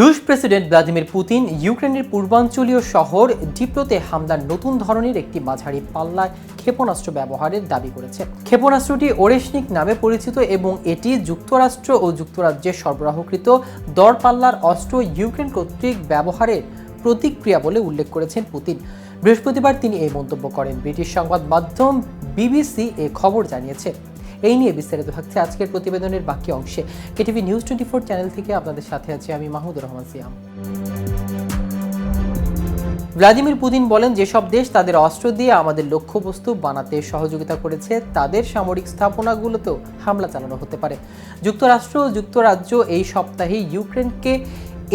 রুশ president Vladimir Putin ইউক্রেনের পূর্বাঞ্চলীয় শহর ডিপ্লোতে হামলার নতুন ধরনের একটি মাঝারি পাল্লায় ক্ষেপণাস্ত্র ব্যবহারের দাবি করেছে। ক্ষেপণাস্ত্রটি ওরেশনিক নামে পরিচিত এবং এটি যুক্তরাষ্ট্র ও যুক্তরাজ্যের সরবরাহকৃত দরপাল্লার অস্ত্র ইউক্রেন কর্তৃক ব্যবহারের প্রতিক্রিয়া বলে উল্লেখ করেছেন পুতিন। বৃহস্পতিবার তিনি এই মন্তব্য করেন। ব্রিটিশ সংবাদ মাধ্যম বিবিসি এ খবর জানিয়েছে। এই নিয়ে বিস্তারিত থাকছে আজকের প্রতিবেদনের বাকি অংশে। KTV news twenty four channel থেকে আপনাদের সাথে আছি আমি মাহমুদুর রহমান সিয়াম। ভ্লাদিমির পুতিন বলেন, যেসব দেশ তাদের অস্ত্র দিয়ে আমাদের লক্ষ্যবস্তু বানাতে সহযোগিতা করেছে, তাদের সামরিক স্থাপনাগুলোতেও হামলা চালানো হতে পারে। যুক্তরাষ্ট্র ও যুক্তরাজ্য এই সপ্তাহে ইউক্রেনকে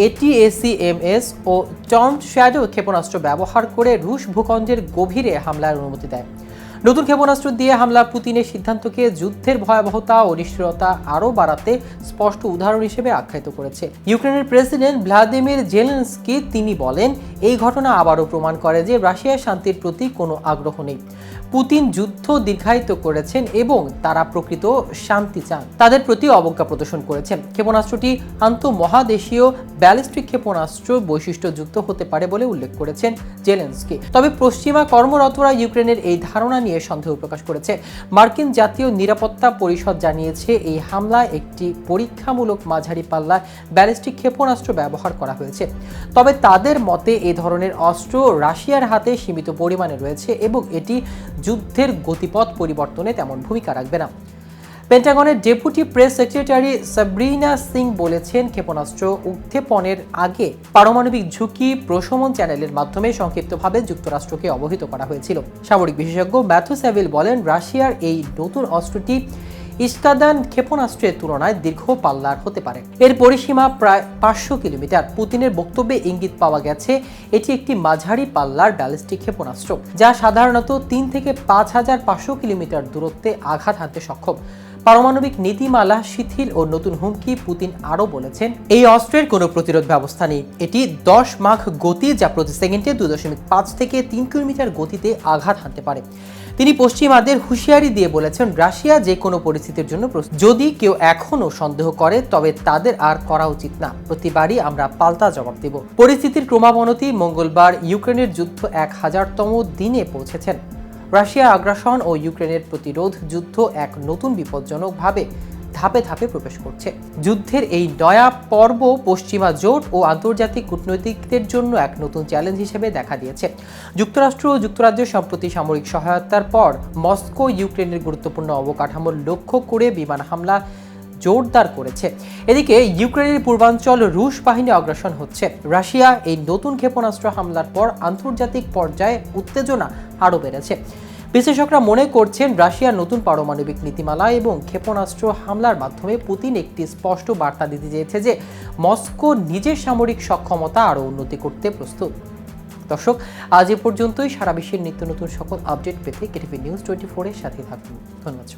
এটিএসিএমএস ও টর্ম শ্যাডো ক্ষেপণাস্ত্র ব্যবহার করে রুশ ভূখণ্ডের গভীরে হামলার অনুমতি দেয়। নতুন ক্ষেপণাস্ত্র দিয়ে হামলা পুতিনের সিদ্ধান্তকে যুদ্ধের ভয়াবহতা ও নিষ্ঠুরতা আরও বাড়াতে স্পষ্ট উদাহরণ হিসেবে আখ্যায়িত করেছে। ইউক্রেনের প্রেসিডেন্ট ভ্লাদিমির জেলেন্সকি তিনি বলেন, এই ঘটনা আবারও প্রমাণ করে যে রাশিয়ার শান্তির প্রতি কোনো আগ্রহ নেই। পুতিন যুদ্ধ দীর্ঘায়িত করেছেন এবং তারা প্রকৃত শান্তি চান। তাদের প্রতি অবজ্ঞা প্রদর্শন করেছেন। ক্ষেপণাস্ত্রটি আন্তঃমহাদেশীয় ব্যালিস্টিক ক্ষেপণাস্ত্র বৈশিষ্ট্যযুক্ত হতে পারে বলে উল্লেখ করেছেন জেলেন্সকি। তবে পশ্চিমা কর্মরতরা ইউক্রেনের এই ধারণা নিয়ে সন্দেহ প্রকাশ করেছে। মার্কিন জাতীয় নিরাপত্তা পরিষদ জানিয়েছে, এই হামলায় একটি পরীক্ষামূলক মাঝারি পাল্লার ব্যালিস্টিক ক্ষেপণাস্ত্র ব্যবহার করা হয়েছে। তবে তাদের মতে, এ ধরনের অস্ত্র রাশিয়ার হাতে সীমিত পরিমাণে রয়েছে এবং এটি যুদ্ধের গতিপথ পরিবর্তনে তেমন ভূমিকা রাখবে না। পেন্টাগনের deputy press secretary Sabrina Singh বলেছেন, ক্ষেপণাস্ত্র উত্থেপনের আগে পারমাণবিক ঝুঁকি প্রশমন চ্যানেলের মাধ্যমে সংক্ষিপ্তভাবে যুক্তরাষ্ট্রকে অবহিত করা হয়েছিল। সামরিক বিশেষজ্ঞ ম্যাথু স্যাভিল বলেন, রাশিয়ার এই নতুন অস্ত্রটি ইস্কাদান ক্ষেপণাস্ত্রের তুলনায় দীর্ঘ পাল্লার হতে পারে। এর পরিসীমা প্রায় পাঁচশো কিলোমিটার। পুতিনের বক্তব্যে ইঙ্গিত পাওয়া গেছে, এটি একটি মাঝারি পাল্লার ব্যালিস্টিক ক্ষেপণাস্ত্র, যা সাধারণত তিন থেকে পাঁচ হাজার পাঁচশো কিলোমিটার দূরত্বে আঘাত হানতে সক্ষম। পারমাণবিক নীতিমালা শিথিল ও নতুন হুমকি পুতিন আরও বলেছেন, এই অস্ত্রের কোনো প্রতিরোধ ব্যবস্থা নেই। এটি দশ মাখ গতি যা প্রতি সেকেন্ডে দুই দশমিক পাঁচ থেকে তিন কিলোমিটার গতিতে আঘাত হানতে পারে। তিনি পশ্চিমাদের হুঁশিয়ারি দিয়ে বলেছেন, রাশিয়া যে কোনো পরিস্থিতির জন্য যদি কেউ এখনও সন্দেহ করে, তবে তাদের আর করা উচিত না। প্রতিবারই আমরা পাল্টা জবাব দেব। পরিস্থিতির ক্রমাবনতি মঙ্গলবার ইউক্রেনের যুদ্ধ এক হাজারতম দিনে পৌঁছেছেন। রাশিয়া আগ্রাসন ও ইউক্রেনের প্রতিরোধ যুদ্ধ এক নতুন বিপজ্জনকভাবে ধাপে ধাপে প্রবেশ করছে। যুদ্ধের এই নয়া পর্ব পশ্চিমা জোট ও আন্তর্জাতিক কূটনৈতিকদের জন্য এক নতুন চ্যালেঞ্জ হিসেবে দেখা দিয়েছে। যুক্তরাষ্ট্র ও যুক্তরাজ্যের সম্প্রতি সামরিক সহায়তার পর মস্কো ইউক্রেনের গুরুত্বপূর্ণ অবকাঠামোর লক্ষ্য করে বিমান হামলা জোরদার করেছে। এদিকে ইউক্রেনের পূর্বাঞ্চল রুশ বাহিনী অগ্রসর হচ্ছে। রাশিয়া এই নতুন ক্ষেপণাস্ত্র হামলার পর আন্তর্জাতিক পর্যায়ে উত্তেজনা আরও বেড়েছে। বিশ্লেষকরা মনে করছেন রাশিয়ার নতুন পারমাণবিক নীতিমালা এবং ক্ষেপণাস্ত্র হামলার মাধ্যমে পুতিন একটি স্পষ্ট বার্তা দিতে চেয়েছে যে মস্কো নিজের সামরিক সক্ষমতা আরও উন্নতি করতে প্রস্তুত। দর্শক, আজ এ পর্যন্তই। সারা বিশ্বের নিত্য নতুন সকল আপডেট পেতে কেটিভি নিউজ টোয়েন্টি ফোরের সাথে থাকুন। ধন্যবাদ